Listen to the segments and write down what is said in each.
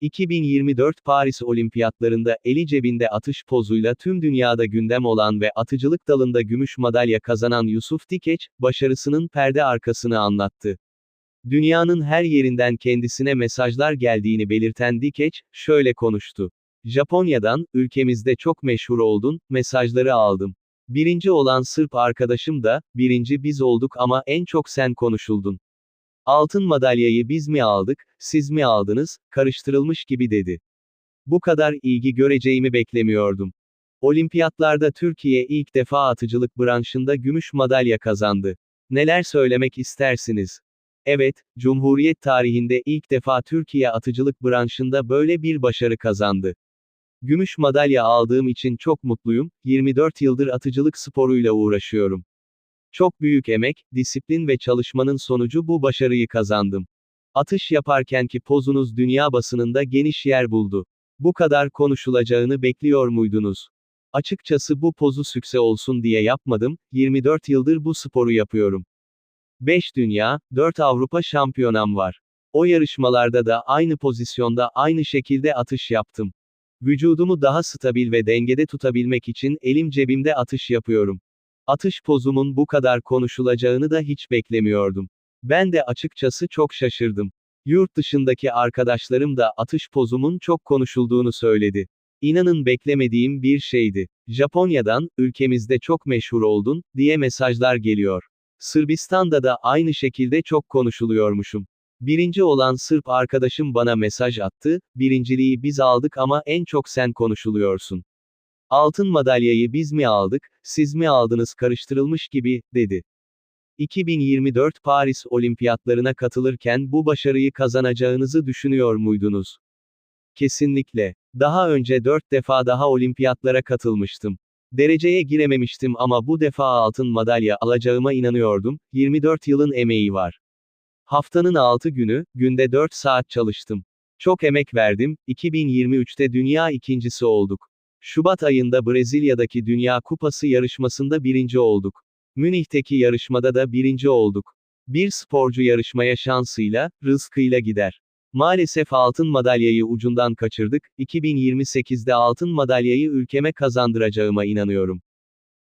2024 Paris Olimpiyatlarında eli cebinde atış pozuyla tüm dünyada gündem olan ve atıcılık dalında gümüş madalya kazanan Yusuf Dikeç, başarısının perde arkasını anlattı. Dünyanın her yerinden kendisine mesajlar geldiğini belirten Dikeç, şöyle konuştu. Japonya'dan, ülkemizde çok meşhur oldun, mesajları aldım. Birinci olan Sırp arkadaşım da, birinci biz olduk ama en çok sen konuşuldun. Altın madalyayı biz mi aldık, siz mi aldınız, karıştırılmış gibi dedi. Bu kadar ilgi göreceğimi beklemiyordum. Olimpiyatlarda Türkiye ilk defa atıcılık branşında gümüş madalya kazandı. Neler söylemek istersiniz? Evet, Cumhuriyet tarihinde ilk defa Türkiye atıcılık branşında böyle bir başarı kazandı. Gümüş madalya aldığım için çok mutluyum, 24 yıldır atıcılık sporuyla uğraşıyorum. Çok büyük emek, disiplin ve çalışmanın sonucu bu başarıyı kazandım. Atış yaparkenki pozunuz dünya basınında geniş yer buldu. Bu kadar konuşulacağını bekliyor muydunuz? Açıkçası bu pozu sükse olsun diye yapmadım, 24 yıldır bu sporu yapıyorum. 5 dünya, 4 Avrupa şampiyonam var. O yarışmalarda da aynı pozisyonda aynı şekilde atış yaptım. Vücudumu daha stabil ve dengede tutabilmek için elim cebimde atış yapıyorum. Atış pozumun bu kadar konuşulacağını da hiç beklemiyordum. Ben de açıkçası çok şaşırdım. Yurt dışındaki arkadaşlarım da atış pozumun çok konuşulduğunu söyledi. İnanın beklemediğim bir şeydi. Japonya'dan, ülkemizde çok meşhur oldun, diye mesajlar geliyor. Sırbistan'da da aynı şekilde çok konuşuluyormuşum. Birinci olan Sırp arkadaşım bana mesaj attı, birinciliği biz aldık ama en çok sen konuşuluyorsun. Altın madalyayı biz mi aldık, siz mi aldınız karıştırılmış gibi, dedi. 2024 Paris Olimpiyatlarına katılırken bu başarıyı kazanacağınızı düşünüyor muydunuz? Kesinlikle. Daha önce 4 defa daha olimpiyatlara katılmıştım. Dereceye girememiştim ama bu defa altın madalya alacağıma inanıyordum, 24 yılın emeği var. Haftanın 6 günü, günde 4 saat çalıştım. Çok emek verdim, 2023'te dünya ikincisi olduk. Şubat ayında Brezilya'daki Dünya Kupası yarışmasında birinci olduk. Münih'teki yarışmada da birinci olduk. Bir sporcu yarışmaya şansıyla, rızkıyla gider. Maalesef altın madalyayı ucundan kaçırdık, 2028'de altın madalyayı ülkeme kazandıracağıma inanıyorum.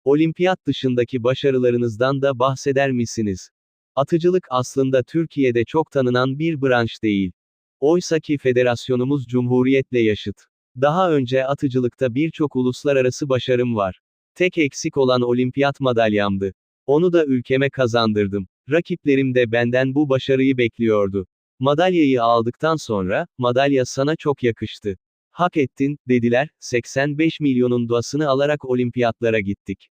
Olimpiyat dışındaki başarılarınızdan da bahseder misiniz? Atıcılık aslında Türkiye'de çok tanınan bir branş değil. Oysaki federasyonumuz cumhuriyetle yaşıt. Daha önce atıcılıkta birçok uluslararası başarım var. Tek eksik olan olimpiyat madalyamdı. Onu da ülkeme kazandırdım. Rakiplerim de benden bu başarıyı bekliyordu. Madalyayı aldıktan sonra, madalya sana çok yakıştı. Hak ettin, dediler, 85 milyonun duasını alarak olimpiyatlara gittik.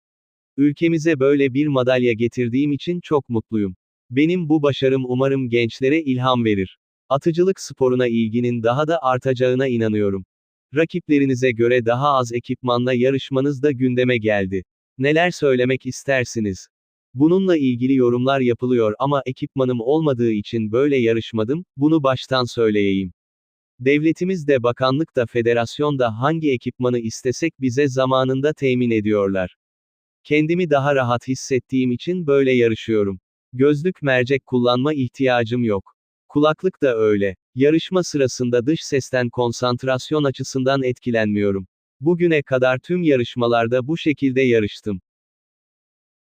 Ülkemize böyle bir madalya getirdiğim için çok mutluyum. Benim bu başarım umarım gençlere ilham verir. Atıcılık sporuna ilginin daha da artacağına inanıyorum. Rakiplerinize göre daha az ekipmanla yarışmanız da gündeme geldi. Neler söylemek istersiniz? Bununla ilgili yorumlar yapılıyor ama ekipmanım olmadığı için böyle yarışmadım, bunu baştan söyleyeyim. Devletimiz de bakanlık da federasyon da hangi ekipmanı istesek bize zamanında temin ediyorlar. Kendimi daha rahat hissettiğim için böyle yarışıyorum. Gözlük mercek kullanma ihtiyacım yok. Kulaklık da öyle. Yarışma sırasında dış sesten konsantrasyon açısından etkilenmiyorum. Bugüne kadar tüm yarışmalarda bu şekilde yarıştım.